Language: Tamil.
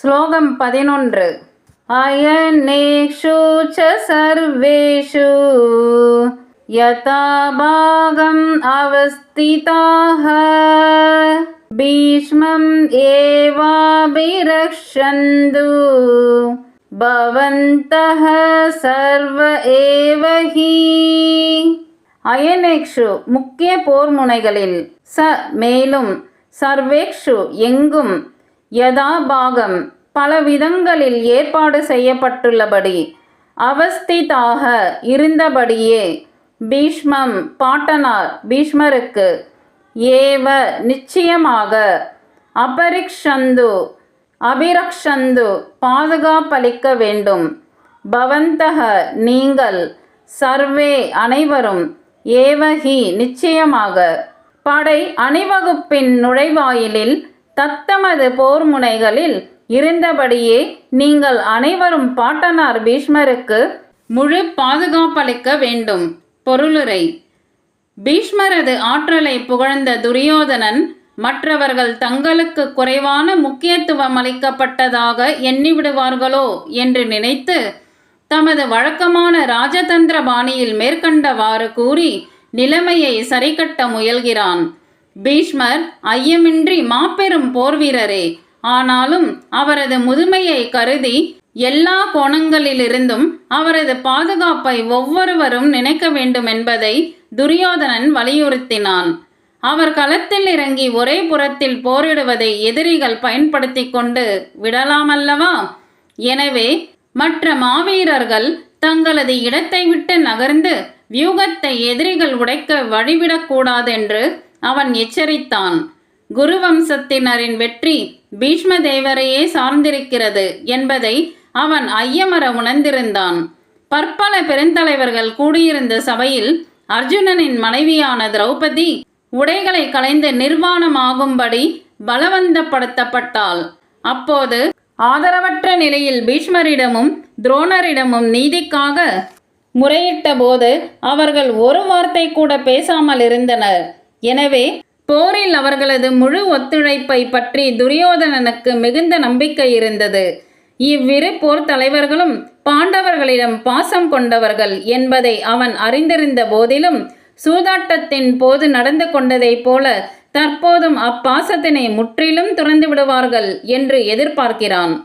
ஸ்லோகம் பதினொன்று. அயனேஷு ச சர்வேஷு யதா பாகம் அவஸ்திதாः பீஷ்மம் ஏவாபிரக்ஷந்து பவந்தः சர்வ ஏவ ஹி அயனேக்ஷு முக்கிய போர் முனைகளில் ச மேலும் சர்வேக்ஷு எங்கும் யதாபாகம் பல விதங்களில் ஏற்பாடு செய்யப்பட்டுள்ளபடி அவஸ்திதாக இருந்தபடியே பீஷ்மம் பாட்டனார் பீஷ்மருக்கு ஏவ நிச்சயமாக அபரிக்ஷந்து அபிரக்ஷந்து பாதுகாப்பளிக்க வேண்டும். பவந்தக நீங்கள் சர்வே அனைவரும் ஏவகி நிச்சயமாக. படை அணிவகுப்பின் நுழைவாயிலில் தத்தமது போர் முனைகளில் இருந்தபடியே நீங்கள் அனைவரும் பாட்டனார் பீஷ்மருக்கு முழு பாதுகாப்பளிக்க வேண்டும். பொருளுரை. பீஷ்மரது ஆற்றலை புகழ்ந்த துரியோதனன் மற்றவர்கள் தங்களுக்கு குறைவான முக்கியத்துவம் அளிக்கப்பட்டதாக எண்ணிவிடுவார்களோ என்று நினைத்து தமது வழக்கமான ராஜதந்திர பாணியில் மேற்கண்டவாறு கூறி நிலைமையை சரிகட்ட முயல்கிறான். பீஷ்மர் ஐயமின்றி மாபெரும் போர் வீரரே ஆனாலும் அவரது முதுமையை கருதி எல்லா கோணங்களிலிருந்தும் அவரது பாதுகாப்பை ஒவ்வொருவரும் நினைக்க வேண்டும் என்பதை துரியோதனன் வலியுறுத்தினான். அவர் களத்தில் இறங்கி ஒரே புறத்தில் போரிடுவதை எதிரிகள் பயன்படுத்தி கொண்டு விடலாமல்லவா? எனவே மற்ற மாவீரர்கள் தங்களது இடத்தை விட்டு நகர்ந்து வியூகத்தை எதிரிகள் உடைக்க வழிவிடக்கூடாதென்று அவன் எச்சரித்தான். குருவம்சத்தினரின் வெற்றி பீஷ்ம தேவரையே சார்ந்திருக்கிறது என்பதை அவன் ஐயமர உணர்ந்திருந்தான். பற்பல பெருந்தலைவர்கள் கூடியிருந்த சபையில் அர்ஜுனனின் மனைவியான திரௌபதி உடைகளை களைந்து நிர்வாணமாகும்படி பலவந்தப்படுத்தப்பட்டாள். அப்போது ஆதரவற்ற நிலையில் பீஷ்மரிடமும் துரோணரிடமும் நீதிக்காக முறையிட்ட போது அவர்கள் ஒரு வார்த்தை கூட பேசாமல் இருந்தனர். எனவே போரில் அவர்களது முழு ஒத்துழைப்பை பற்றி துரியோதனனுக்கு மிகுந்த நம்பிக்கை இருந்தது. இவ்விரு போர் தலைவர்களும் பாண்டவர்களிடம் பாசம் கொண்டவர்கள் என்பதை அவன் அறிந்திருந்த போதிலும் சூதாட்டத்தின் போது நடந்து கொண்டதைப் போல தற்போதும் அப்பாசத்தினை முற்றிலும் துறந்து விடுவார்கள் என்று எதிர்பார்க்கிறான்.